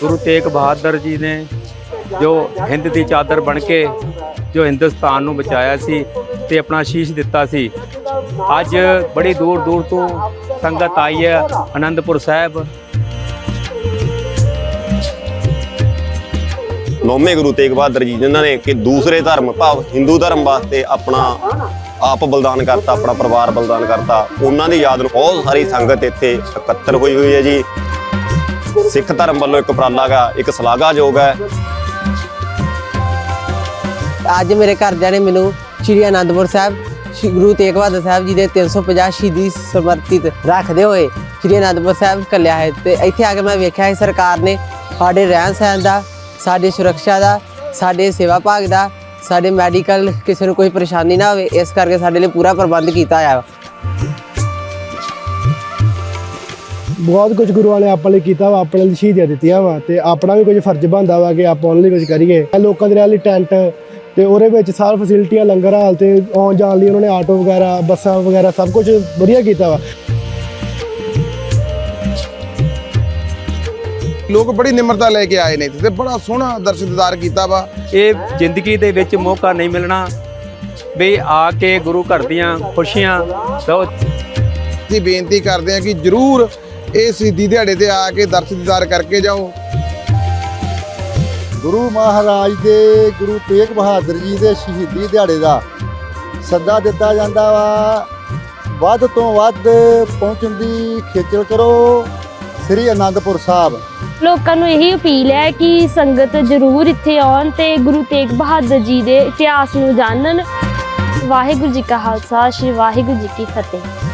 ਗੁਰੂ ਤੇਗ ਬਹਾਦਰ ਜੀ ਨੇ ਜੋ ਹਿੰਦ ਦੀ ਚਾਦਰ ਬਣ ਕੇ ਜੋ ਹਿੰਦੁਸਤਾਨ ਨੂੰ ਬਚਾਇਆ ਸੀ ਤੇ ਆਪਣਾ ਸ਼ੀਸ਼ ਦਿੱਤਾ ਸੀ। ਅੱਜ ਬੜੀ ਦੂਰ ਦੂਰ ਤੋਂ ਸੰਗਤ ਆਈ ਹੈ ਆਨੰਦਪੁਰ ਸਾਹਿਬ। ਨੌਵੇਂ ਗੁਰੂ ਤੇਗ ਬਹਾਦਰ ਜੀ ਜਿਨ੍ਹਾਂ ਨੇ ਕਿ ਦੂਸਰੇ ਧਰਮ ਭਾਵ ਹਿੰਦੂ ਧਰਮ ਵਾਸਤੇ ਆਪਣਾ ਆਪ ਬਲਦਾਨ ਕਰਤਾ, ਆਪਣਾ ਪਰਿਵਾਰ ਬਲਿਦਾਨ ਕਰਤਾ, ਉਹਨਾਂ ਦੀ ਯਾਦ ਨੂੰ ਬਹੁਤ ਸਾਰੀ ਸੰਗਤ ਇੱਥੇ ਇਕੱਤਰ ਹੋਈ ਹੋਈ ਹੈ ਜੀ। ਸਿੱਖ ਧਰਮ ਵੱਲੋਂ ਇੱਕ ਉਪਰਾਲਾ ਇੱਕ ਸ਼ਲਾਘਾਯੋਗ ਹੈ। ਅੱਜ ਮੇਰੇ ਘਰਦਿਆਂ ਨੇ ਮੈਨੂੰ ਸ਼੍ਰੀ ਅਨੰਦਪੁਰ ਸਾਹਿਬ, ਸ਼੍ਰੀ ਗੁਰੂ ਤੇਗ ਬਹਾਦਰ ਸਾਹਿਬ ਜੀ ਦੇ 350 ਸ਼ਹੀਦੀ ਸਮਰਪਿਤ ਰੱਖਦੇ ਹੋਏ ਸ਼੍ਰੀ ਅਨੰਦਪੁਰ ਸਾਹਿਬ ਕੱਲਿਆ ਹੈ ਤੇ ਇੱਥੇ ਆ ਕੇ ਮੈਂ ਵੇਖਿਆ ਹੈ ਸਰਕਾਰ ਨੇ ਸਾਡੇ ਰਹਿਣ ਸਹਿਣ ਦਾ, ਸਾਡੇ ਸੁਰੱਖਿਆ ਦਾ, ਸਾਡੇ ਸੇਵਾ ਭਾਗ ਦਾ, ਸਾਡੇ ਮੈਡੀਕਲ ਕਿਸੇ ਨੂੰ ਕੋਈ ਪਰੇਸ਼ਾਨੀ ਨਾ ਹੋਵੇ, ਇਸ ਕਰਕੇ ਸਾਡੇ ਲਈ ਪੂਰਾ ਪ੍ਰਬੰਧ ਕੀਤਾ ਹੋਇਆ ਵਾ। ਬਹੁਤ ਕੁਝ ਗੁਰੂਆਂ ਨੇ ਆਪਣੇ ਲਈ ਕੀਤਾ ਵਾ ਆਪਣੇ ਲਈ ਸ਼ਹੀਦੀਆਂ ਦਿੱਤੀਆਂ ਵਾ ਤੇ ਆਪਣਾ ਵੀ ਕੁਝ ਫਰਜ਼ ਬਣਦਾ ਵਾ ਕਿ ਆਪਾਂ ਉਹਨਾਂ ਲਈ ਕੁਝ ਕਰੀਏ। ਲੋਕਾਂ ਦੇ ਰਹਿਣ ਲਈ ਟੈਂਟ ਤੇ ਉਹਦੇ ਵਿੱਚ ਸਾਰ ਫੈਸਿਲਿਟੀਆਂ ਲੰਗਰ ਹਾਲ ਤੇ ਆਉਣ ਜਾਣ ਲਈ ਉਹਨਾਂ ਨੇ ਆਟੋ ਵਗੈਰਾ ਬੱਸਾਂ ਵਗੈਰਾ ਸਭ ਕੁਝ ਵਧੀਆ ਕੀਤਾ ਵਾ। ਲੋਕ ਬੜੀ ਨਿਮਰਤਾ ਲੈ ਕੇ ਆਏ ਨੇ ਤੇ ਬੜਾ ਸੋਹਣਾ ਦਰਸ਼ਨਦਾਰ ਕੀਤਾ ਵਾ। ਇਹ ਜ਼ਿੰਦਗੀ ਦੇ ਵਿੱਚ ਮੌਕਾ ਨਹੀਂ ਮਿਲਣਾ। ਵੀ ਆ ਕੇ ਗੁਰੂ ਘਰ ਦੀਆਂ ਖੁਸ਼ੀਆਂ ਲਓ। ਅਸੀਂ ਬੇਨਤੀ ਕਰਦੇ ਹਾਂ ਕਿ ਜਰੂਰ ਇਹ ਸਿੱਧੀ ਦਿਹਾੜੇ ਤੇ ਆ ਕੇ ਦਰਸ਼ਨਦਾਰ ਕਰਕੇ ਜਾਓ। ਗੁਰੂ ਮਹਾਰਾਜ ਦੇ ਗੁਰੂ ਤੇਗ ਬਹਾਦਰ ਜੀ ਦੇ ਸ਼ਹੀਦੀ ਦਿਹਾੜੇ ਦਾ ਸੱਦਾ ਦਿੱਤਾ ਜਾਂਦਾ ਵਾ। ਵੱਧ ਤੋਂ ਵੱਧ ਪਹੁੰਚਣ ਦੀ ਖੇਚਲ ਕਰੋ ਸ੍ਰੀ ਅਨੰਦਪੁਰ ਸਾਹਿਬ। ਲੋਕਾਂ ਨੂੰ ਇਹੀ ਅਪੀਲ ਹੈ ਕਿ ਸੰਗਤ ਜ਼ਰੂਰ ਇੱਥੇ ਆਉਣ ਤੇ ਗੁਰੂ ਤੇਗ ਬਹਾਦਰ ਜੀ ਦੇ ਇਤਿਹਾਸ ਨੂੰ ਜਾਣਨ। ਵਾਹਿਗੁਰੂ ਜੀ ਕਾ ਖਾਲਸਾ ਸ੍ਰੀ ਵਾਹਿਗੁਰੂ ਜੀ ਕੀ ਫਤਿਹ।